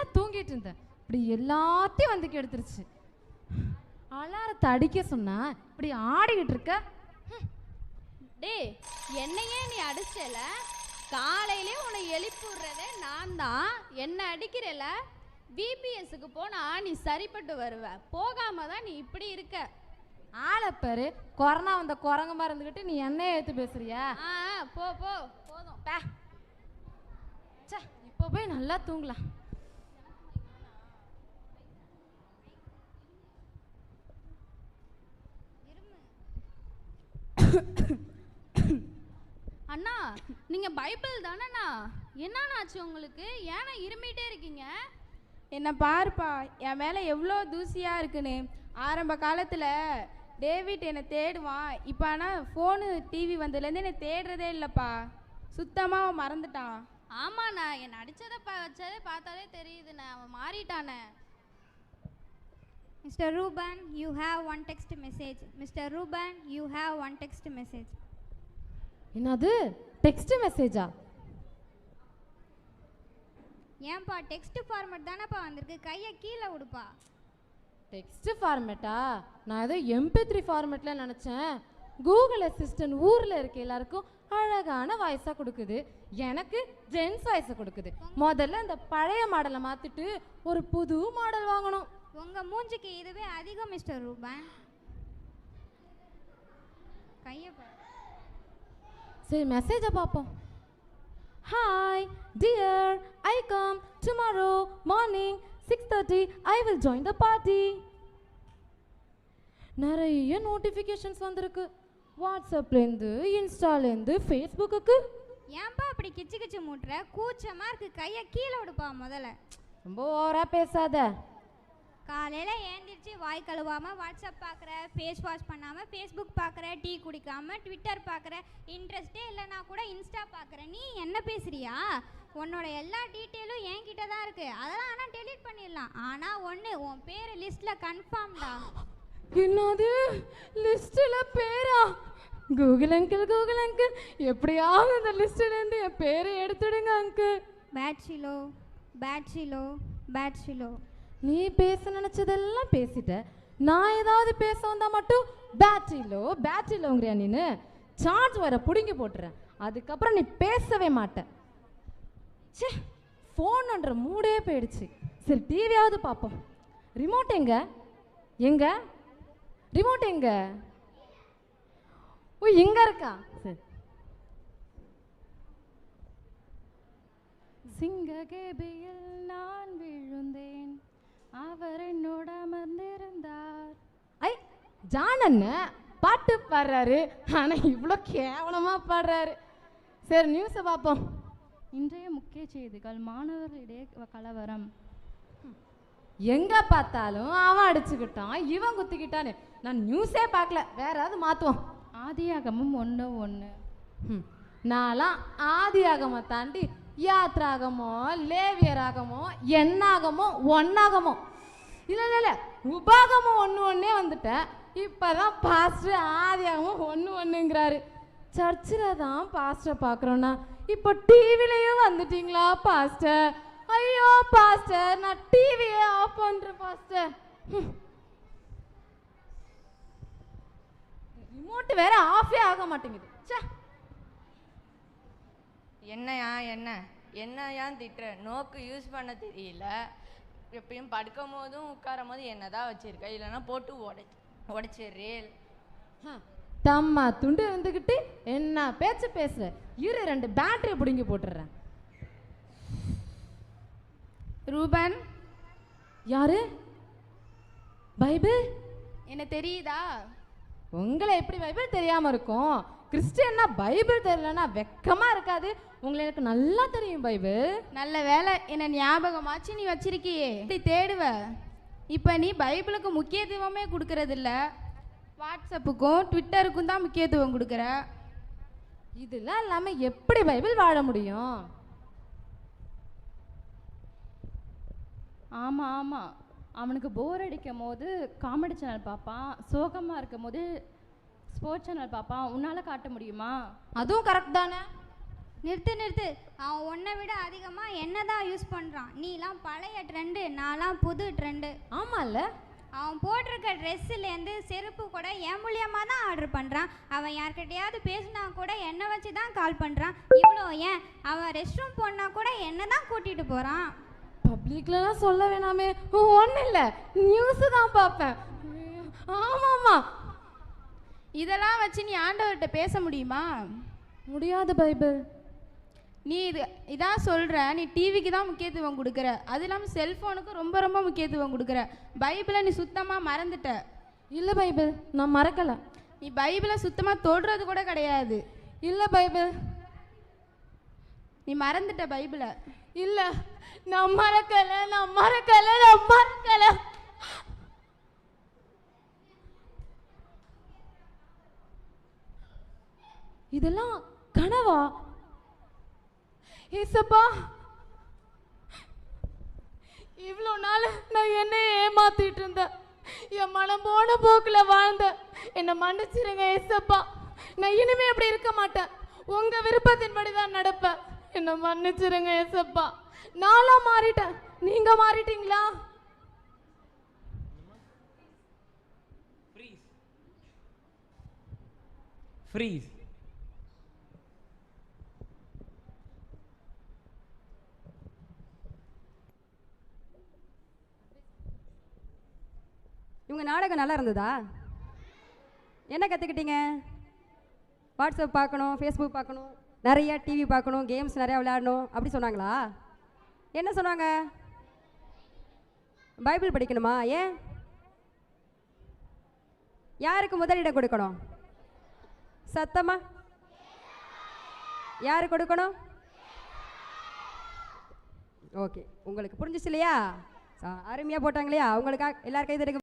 நல்லா தூங்கிட்டு இருந்தேன். இப்படி எல்லாத்தையும் வந்து கெடுத்துருச்சு. அலாரத்தை அடிக்க சொன்னா இப்படி ஆடிக்கிட்டு இருக்க டேய் என்னையே நீ அடிச்சல? காலையிலே உன்னை எழுப்பி விடுறதே நான் தான். என்ன அடிக்கிறல? விபிஎஸ்க்கு போனா நீ சரிப்பட்டு வருவ. போகாம தான் நீ இப்படி இருக்க. ஆளப்பாரு கொரோனா வந்த குரங்கு மாதிரி இருந்துக்கிட்டு நீ என்னைய ஏத்து பேசுறியா? ஆ போ போ போதும். பே. இப்போ போய் நல்லா தூங்கலாம். அண்ணா நீங்க பைபிள் தானேண்ணா? என்னண்ணாச்சு உங்களுக்கு? ஏன்னா இருமிட்டே இருக்கீங்க. என்னை பாருப்பா என் மேலே எவ்வளோ தூசியாக இருக்குன்னு. ஆரம்ப காலத்தில் டேவிட் என்னை தேடுவான். இப்போ ஆனால் ஃபோனு டிவி வந்ததுலேருந்து என்னை தேடுறதே இல்லைப்பா. சுத்தமாக அவன் மறந்துட்டான். ஆமாண்ணா என்னை அடிச்சதை பா வச்சதே பார்த்தாலே தெரியுதுண்ணே. அவன் மாறிட்டானே. Mr. Ruben, you have one text message. Mr. Ruben, you have one text message. என்னது டெக்ஸ்ட் மெசேஜா ஏன்பா டெக்ஸ்ட் ஃபார்மட் தானேப்பா வந்திருக்கு கையை கீழே விடுப்பா டெக்ஸ்ட் ஃபார்மேட்டா நான் ஏதோ எம்பி த்ரீ ஃபார்மேட்டில் நினச்சேன் கூகுள் அசிஸ்டன்ட் ஊரில் இருக்க எல்லாருக்கும் அழகான வாய்ஸாக கொடுக்குது எனக்கு ஜென்ஸ் வாய்ஸை கொடுக்குது முதல்ல இந்த பழைய மாடலை மாற்றிட்டு ஒரு புது மாடல் வாங்கணும் உங்கள் மூஞ்சிக்கு இதுவே அதிகம் மிஸ்டர் ரூபன். கையை சரி மெசேஜை பார்ப்போம். Hi dear I come tomorrow morning six thirty I will join the party நிறைய நோட்டிஃபிகேஷன்ஸ் வந்திருக்கு. வாட்ஸ்அப்லேருந்து இன்ஸ்டாலேருந்து ஃபேஸ்புக்குக்கு ஏன்பா அப்படி கிச்சு கிச்சு மூட்டுற? கூச்சமா இருக்கு. கையை கீழே விடுப்பா முதல்ல. ரொம்ப ஓவராக பேசாத. காலையில ஏந்திரிச்சு வாய் கழுவாம வாட்ஸ்அப் பார்க்குற ஃபேஸ் வாஷ் பண்ணாம ஃபேஸ்புக் பார்க்குற டீ குடிக்காம ட்விட்டர் பார்க்குற இன்ட்ரெஸ்டே இல்லைனா கூட இன்ஸ்டா பார்க்குற நீ என்ன பேசுறியா? உன்னோட எல்லா டீட்டெயிலும் என்கிட்ட தான் இருக்கு. அதெல்லாம் ஆனால் டெலீட் பண்ணிடலாம். ஆனால் ஒன்று உன் பேர் லிஸ்ட்டில் கன்ஃபார்ம்டா என்னது? லிஸ்ட்டில் பேரா? கூகுள் அங்கிள் கூகுள் அங்கிள் எப்படியாவது இந்த லிஸ்ட்டிலேருந்து என் பேரை எடுத்துடுங்க அங்கிள் பேட்ஷிலோ பேட்ஷிலோ பேட்ஷிலோ நீ பேச நினைச்சதெல்லாம் பேசிட்ட. நான் ஏதாவது பேச வந்தால் மட்டும் பேட்டரியிலோ பேட்டரியிலோங்கிறியா நீனு? சார்ஜ் வர பிடுங்கி போட்டுறேன். அதுக்கப்புறம் நீ பேசவே மாட்ட. ச்சே ஃபோனுன்ற மூடே போயிடுச்சு. சரி டிவியாவது பார்ப்போம் ரிமோட் எங்க? எங்க? ரிமோட் எங்க? ஓ எங்க இருக்கா? சரி. சிங்ககேபியில் நான் விழுந்தேன். அவர் என்னோட அமர்ந்திருந்தார். ஐ ஜான் அண்ணன் பாட்டு பாடுறாரு. ஆனா இவ்வளோ கேவலமா பாடுறாரு. சரி நியூஸை பார்ப்போம். இன்றைய முக்கிய செய்திகள் மாணவர்களிடையே கலவரம். எங்க பார்த்தாலும் அவன் அடிச்சுக்கிட்டான் இவன் குத்திக்கிட்டான்னு. நான் நியூஸே பார்க்கல. வேற ஏதாவது மாத்துவோம். ஆதியாகமும் ஒன்று ஒன்று நான்லாம் ஆதியாகம தாண்டி யாத்ராகமோ லேவியராகமோ எண்ணாகமோ ஒன்னாகமோ இல்லை இல்லை இல்லை. உபாகமம் ஒன்று ஒன்றே வந்துட்டேன் இப்போதான் பாஸ்டர் ஆதியாகமும் ஒன்று ஒன்றுங்கிறாரு சர்ச்சில் தான் பாஸ்டரை பார்க்குறோன்னா இப்போ டிவிலையும் வந்துட்டீங்களா பாஸ்டர் ஐயோ பாஸ்டர் நான் டிவியே ஆஃப் பண்ணுறேன் பாஸ்டர் ரிமோட்டு ரிமோட் வேற ஆஃபே ஆக மாட்டேங்குது. ச்சே. என்னையா என்ன? என்னையான் திட்டுற நோக்கு யூஸ் பண்ண தெரியல. எப்பயும் படுக்கும் போதும் உட்காரும் போது என்ன தான் வச்சிருக்க? இல்லைன்னா போட்டு உடை உடைச்சிடுறேன் ஹ, தம்மா துண்டு இருந்துக்கிட்டு என்ன பேச்சு பேசுற? இரு ரெண்டு பேட்டரி பிடுங்கி போட்டுடுறேன். ரூபன்? யாரு? பைபிள்? என்ன தெரியுதா? உங்களை எப்படி பைபிள் தெரியாம இருக்கும்? கிறிஸ்டியன்னா பைபிள் தெரியலன்னா வெக்கமா இருக்காது. உங்களை எனக்கு நல்லா தெரியும் பைபிள். நல்ல வேலை என்ன ஞாபகமாச்சு நீ வச்சிருக்கியே. இப்படி தேடுவ. இப்போ நீ பைபிளுக்கு முக்கியத்துவமே கொடுக்கறதில்ல. வாட்ஸ்அப்புக்கும் ட்விட்டருக்கும் தான் முக்கியத்துவம் கொடுக்குற. இதெல்லாம் இல்லாம எப்படி பைபிள் வாழ முடியும்? ஆமாம் ஆமாம் அவனுக்கு போர் அடிக்கும் போது காமெடி சேனல் பார்ப்பான். சோகமாக இருக்கும் போது ஸ்போர்ட்ஸ் சேனல் பார்ப்பான் உன்னால் காட்ட முடியுமா? அதுவும் கரெக்ட் தானே? நிறுத்து நிறுத்து. அவன் உன்னை விட அதிகமாக என்ன தான் யூஸ் பண்ணுறான் நீலாம் பழைய ட்ரெண்டு நான்லாம் புது ட்ரெண்டு ஆமால்ல. அவன் போட்டிருக்க ட்ரெஸ்ஸுலேருந்து செருப்பு கூட என் மூலியமாக தான் ஆர்டர் பண்ணுறான் அவன் யார்கிட்டயாவது பேசினா கூட என்னை வச்சு தான் கால் பண்ணுறான் இவ்வளோ ஏன்? அவன் ரெஸ்ட் ரூம் போனா கூட என்ன தான் கூட்டிகிட்டு போகிறான் பப்ளிக்லலாம் சொல்ல வேணாமே. ஒன்றும் இல்லை. நியூஸு தான் பார்ப்பேன் ஆமாம்மா. இதெல்லாம் வச்சு நீ ஆண்டவர்கிட்ட பேச முடியுமா? முடியாது பைபிள். நீ இது இதான் சொல்கிற நீ டிவிக்கு தான் முக்கியத்துவம் கொடுக்குற. அது இல்லாமல் செல்ஃபோனுக்கு ரொம்ப ரொம்ப முக்கியத்துவம் கொடுக்குற. பைபிளை நீ சுத்தமாக மறந்துட்ட. இல்லை பைபிள். நான் மறக்கலை. நீ பைபிளை சுத்தமாக தொடுறது கூட கிடையாது. இல்லை பைபிள். நீ மறந்துட்ட பைபிளை. இல்லை. நான் மறக்கலை நான் மறக்கலை நான் மறக்கலை. இதெல்லாம் கனவா? ஏசப்பா இவ்வளோ நாள் நான் என்ன ஏமாத்திட்டு இருந்தேன். என் மனம் போன போக்கில் வாழ்ந்தேன். என்னை மன்னிச்சிருங்க ஏசப்பா. நான் இனிமே அப்படி இருக்க மாட்டேன். உங்கள் விருப்பத்தின்படி தான் நடப்பேன். என்னை மன்னிச்சிருங்க ஏசப்பா. நானும் மாறிட்டேன். நீங்கள் மாறிட்டீங்களா? ஃப்ரீஸ் உங்கள் நாடகம் நல்லா இருந்ததா? என்ன கற்றுக்கிட்டீங்க வாட்ஸ்அப் பார்க்கணும் ஃபேஸ்புக் பார்க்கணும் நிறைய டிவி பார்க்கணும் கேம்ஸ் நிறையா விளையாடணும் அப்படி சொன்னாங்களா? என்ன சொன்னாங்க? பைபிள் படிக்கணுமா? ஏன்? யாருக்கு முதலிடம் கொடுக்கணும்? சத்தமா? யாரு கொடுக்கணும்? ஓகே உங்களுக்கு புரிஞ்சிச்சு இல்லையா? அருமையாக போட்டாங்க இல்லையா? உங்களுக்காக எல்லாருக்கும் இது